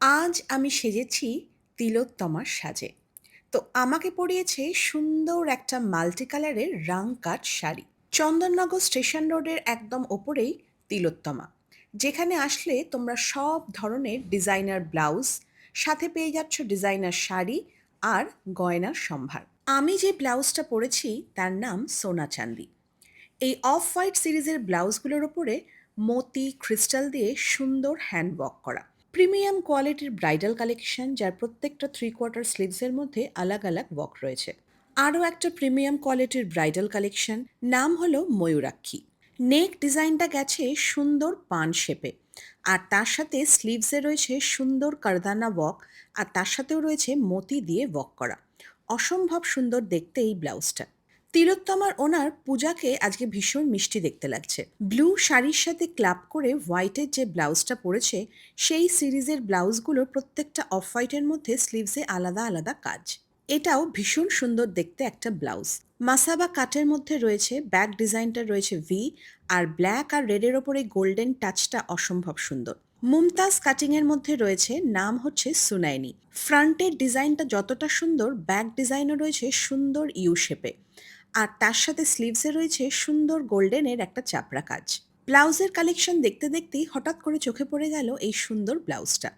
আজ আমি সেজেছি তিলোত্তমার সাজে। তো আমাকে পরিয়েছে সুন্দর একটা মাল্টি কালারের রাং কাট শাড়ি। চন্দননগর স্টেশন রোডের একদম ওপরেই তিলোত্তমা। যেখানে আসলে তোমরা সব ধরনের ডিজাইনার ব্লাউজ, সাথে পেয়ে যাচ্ছ ডিজাইনার শাড়ি আর গয়নার সম্ভার। আমি যে ব্লাউজটা পরেছি তার নাম সোনা চান্দি এই অফ হোয়াইট সিরিজের ব্লাউজগুলোর ওপরে মতি, ক্রিস্টাল দিয়ে সুন্দর হ্যান্ড ওয়ার্ক করা। প্রিমিয়াম কোয়ালিটির ব্রাইডাল কালেকশন, যার প্রত্যেকটা থ্রি কোয়ার্টার স্লিভসের মধ্যে আলাগ আলাগ ওয়ার্ক রয়েছে। আরও একটা প্রিমিয়াম কোয়ালিটির ব্রাইডাল কালেকশন, নাম হলো ময়ূরাক্ষী। নেক ডিজাইনটা গেছে সুন্দর পান শেপে। আর তার সাথে স্লিভসে রয়েছে সুন্দর কারদানা ওয়ার্ক আর তার সাথেও রয়েছে মতি দিয়ে ওয়ার্ক করা। অসম্ভব সুন্দর দেখতে এই ব্লাউজটা। তিলোত্তমার ওনার পূজাকে আজকে ভীষণ মিষ্টি দেখতে লাগছে। ব্লু শাড়ির সাথে ক্লাব করে হোয়াইটের যে ব্লাউজটা পরেছে, সেই সিরিজের ব্লাউজগুলোর প্রত্যেকটা অফ হোয়াইটের মধ্যে স্লিভসে আলাদা আলাদা কাজ। এটাও ভীষণ সুন্দর দেখতে একটা ব্লাউজ। মাসাবা কাটের মধ্যে রয়েছে, ব্যাক ডিজাইনটা রয়েছে ভি আর ব্ল্যাক আর রেডের ওপরে গোল্ডেন টাচটা অসম্ভব সুন্দর। মুমতাজ কাটিংয়ের মধ্যে রয়েছে, নাম হচ্ছে সুনাইনি ফ্রন্টের ডিজাইনটা যতটা সুন্দর, ব্যাক ডিজাইনও রয়েছে সুন্দর ইউ শেপে। আর তার সাথে স্লিভসে রয়েছে সুন্দর গোল্ডেনের একটা চাপড়া কাজ। ব্লাউজের কালেকশন দেখতে দেখতেই হঠাৎ করে চোখে পড়ে গেল এই সুন্দর ব্লাউজটা।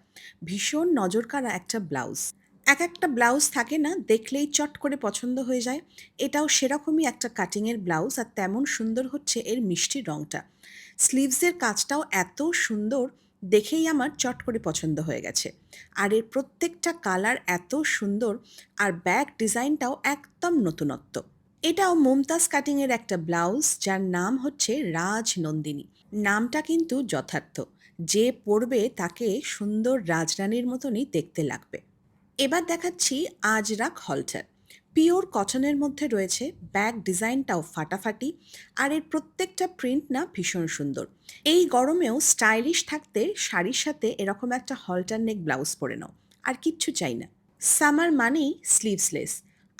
ভীষণ নজর কাড়া একটা ব্লাউজ। এক একটা ব্লাউজ থাকে না, দেখলেই চট করে পছন্দ হয়ে যায়। এটাও সেরকমই একটা কাটিংয়ের ব্লাউজ আর তেমন সুন্দর হচ্ছে এর মিষ্টি রঙটা স্লিভসের কাজটাও এত সুন্দর, দেখেই আমার চট করে পছন্দ হয়ে গেছে। আর এর প্রত্যেকটা কালার এত সুন্দর, আর ব্যাগ ডিজাইনটাও একদম নতুনত্ব। এটাও মুমতাজ কাটিংয়ের একটা ব্লাউজ যার নাম হচ্ছে রাজ নন্দিনী নামটা কিন্তু যথার্থ। যে পরবে তাকে সুন্দর রাজরানীর মতনই দেখতে লাগবে। এবার দেখাচ্ছি আজরাক হলটার পিওর কটনের মধ্যে রয়েছে ব্যাগ ডিজাইনটাও ফাটাফাটি আর এর প্রত্যেকটা প্রিন্ট না ভীষণ সুন্দর। এই গরমেও স্টাইলিশ থাকতে শাড়ির সাথে এরকম একটা হলটার নেক ব্লাউজ পরে নাও। আর কিচ্ছু চাই না। সামার মানেই স্লিভসলেস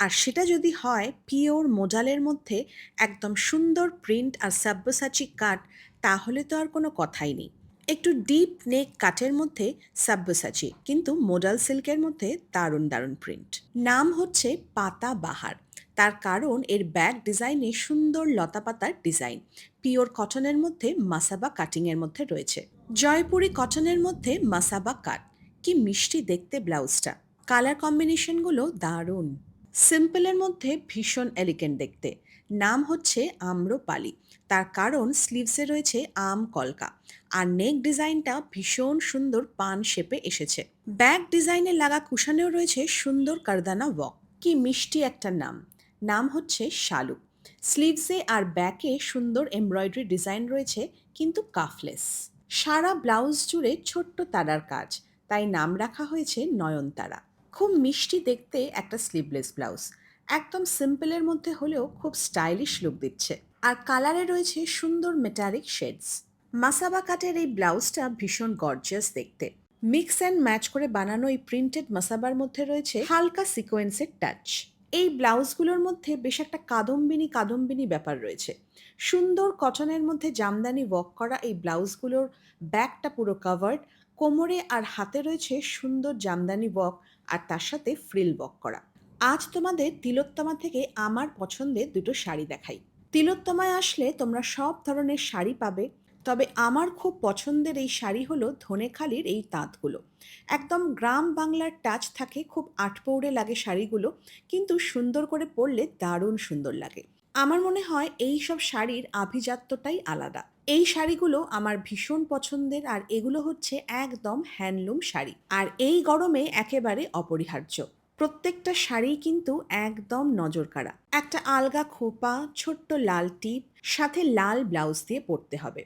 আর সেটা যদি হয়, পিওর মোডালের মধ্যে একদম সুন্দর প্রিন্ট আর সাব্যসাচি কাট তাহলে তো আর কোনো কথাই নেই। একটু ডিপ নেক কাটের মধ্যে সাব্যসাচি, কিন্তু মোডাল সিল্কের মধ্যে দারুণ দারুণ প্রিন্ট নাম হচ্ছে পাতা বাহার। তার কারণ এর ব্যাক ডিজাইনে সুন্দর লতাপাতার ডিজাইন পিওর কটনের মধ্যে মাসাবা কাটিংয়ের মধ্যে রয়েছে। জয়পুরি কটনের মধ্যে মাসাবা কাট কি মিষ্টি দেখতে ব্লাউজটা কালার কম্বিনেশনগুলো দারুণ। সিম্পলের মধ্যে ভীষণ এলিগেন্ট দেখতে। নাম হচ্ছে আম্রপালি। তার কারণ স্লিভসে রয়েছে আম কলকা। আর নেক ডিজাইনটা ভীষণ সুন্দর পান শেপে এসেছে। ব্যাক ডিজাইনে লাগা কুশানেও রয়েছে সুন্দর কারদানা ওয়াক কি মিষ্টি একটা নাম। নাম হচ্ছে শালু। স্লিভসে আর ব্যাকে সুন্দর এমব্রয়ডারি ডিজাইন রয়েছে, কিন্তু কাফলেস সারা ব্লাউজ জুড়ে ছোট্ট তারার কাজ। তাই নাম রাখা হয়েছে নয়নতারা। খুব মিষ্টি দেখতে একটা স্লিভলেস ব্লাউজ একদম সিম্পলের মধ্যে হলেও খুব স্টাইলিশ লুক দিচ্ছে। আর কালারে রয়েছে সুন্দর মেটারিক শেডস মাসাবা কাটের এই ব্লাউজটা ভীষণ গর্জিয়াস দেখতে। মিক্স অ্যান্ড ম্যাচ করে বানানো এই প্রিন্টেড মাসাবার মধ্যে রয়েছে হালকা সিকোয়েন্সের টাচ এই ব্লাউজগুলোর মধ্যে বেশ একটা কাদম্বিনী কাদম্বিনী ব্যাপার রয়েছে। সুন্দর কটনের মধ্যে জামদানি ওয়ার্ক করা এই ব্লাউজগুলোর ব্যাকটা পুরো কাভার্ড কোমরে আর হাতে রয়েছে সুন্দর জামদানি বক আর তার সাথে ফ্রিল বক করা। আজ তোমাদের তিলোত্তমা থেকে আমার পছন্দের দুটো শাড়ি দেখাই। তিলোত্তমায় আসলে তোমরা সব ধরনের শাড়ি পাবে, তবে আমার খুব পছন্দের এই শাড়ি হলো ধনেখালির এই তাঁতগুলো। একদম গ্রাম বাংলার টাচ থাকে, খুব আটপৌড়ে লাগে শাড়িগুলো, কিন্তু সুন্দর করে পরলে দারুণ সুন্দর লাগে। আমার মনে হয় এই সব শাড়ির আভিজাত্যটাই আলাদা। এই শাড়িগুলো আমার ভীষণ পছন্দের আর এগুলো হচ্ছে একদম হ্যান্ডলুম শাড়ি। আর এই গরমে একেবারে অপরিহার্য। প্রত্যেকটা শাড়ি কিন্তু একদম নজর কাড়া একটা আলগা খোপা, ছোট্ট লাল টিপ, সাথে লাল ব্লাউজ দিয়ে পরতে হবে।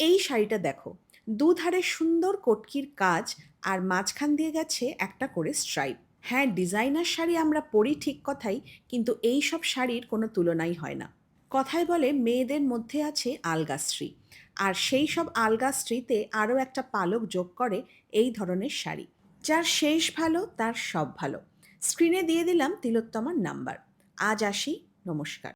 এই শাড়িটা দেখো, দুধারে সুন্দর কটকির কাজ আর মাঝখান দিয়ে গেছে একটা করে স্ট্রাইপ। হ্যাঁ ডিজাইনার শাড়ি আমরা পরি ঠিক কথাই, কিন্তু এই সব শাড়ির কোনো তুলনাই হয় না। কথায় বলে মেয়েদের মধ্যে আছে আলগাশ্রী আর সেই সব আলগাশ্রীতে আরও একটা পালক যোগ করে এই ধরনের শাড়ি। যার শেষ ভালো, তার সব ভালো। স্ক্রিনে দিয়ে দিলাম তিলোত্তমার নাম্বার। আজ আসি, নমস্কার।